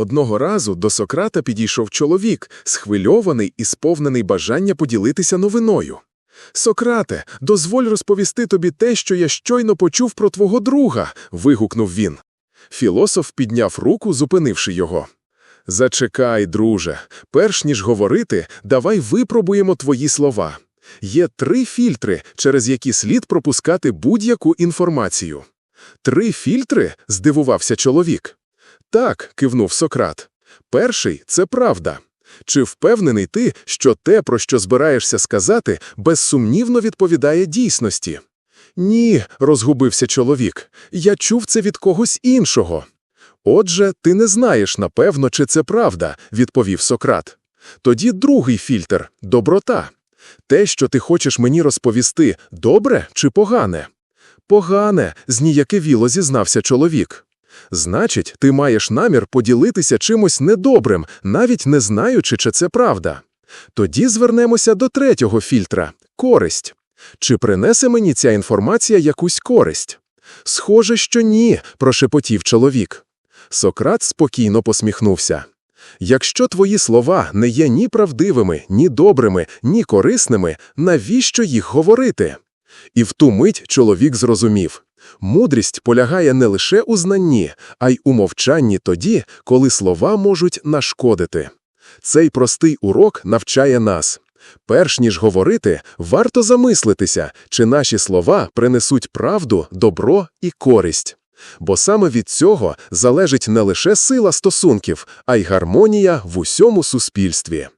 Одного разу до Сократа підійшов чоловік, схвильований і сповнений бажання поділитися новиною. Сократе, дозволь розповісти тобі те, що я щойно почув про твого друга. вигукнув він. Філософ підняв руку, зупинивши його. Зачекай, друже, перш ніж говорити, давай випробуємо твої слова. Є три фільтри, через які слід пропускати будь-яку інформацію. Три фільтри? здивувався чоловік. Так, кивнув Сократ. Перший це правда. Чи впевнений ти, що те, про що збираєшся сказати, безсумнівно відповідає дійсності? Ні, розгубився чоловік. Я чув це від когось іншого. Отже, ти не знаєш, напевно, чи це правда, відповів Сократ. Тоді другий фільтр доброта. Те, що ти хочеш мені розповісти, добре чи погане? Погане, зніякивіло зізнався чоловік. Значить, ти маєш намір поділитися чимось недобрим, навіть не знаючи, чи це правда. Тоді звернемося до третього фільтра користь. Чи принесе мені ця інформація якусь користь? Схоже, що ні, прошепотів чоловік. Сократ спокійно посміхнувся. Якщо твої слова не є ні правдивими, ні добрими, ні корисними, навіщо їх говорити? І в ту мить чоловік зрозумів. Мудрість полягає не лише у знанні, а й у мовчанні тоді, коли слова можуть нашкодити. Цей простий урок навчає нас. Перш ніж говорити, варто замислитися, чи наші слова принесуть правду, добро і користь. Бо саме від цього залежить не лише сила стосунків, а й гармонія в усьому суспільстві.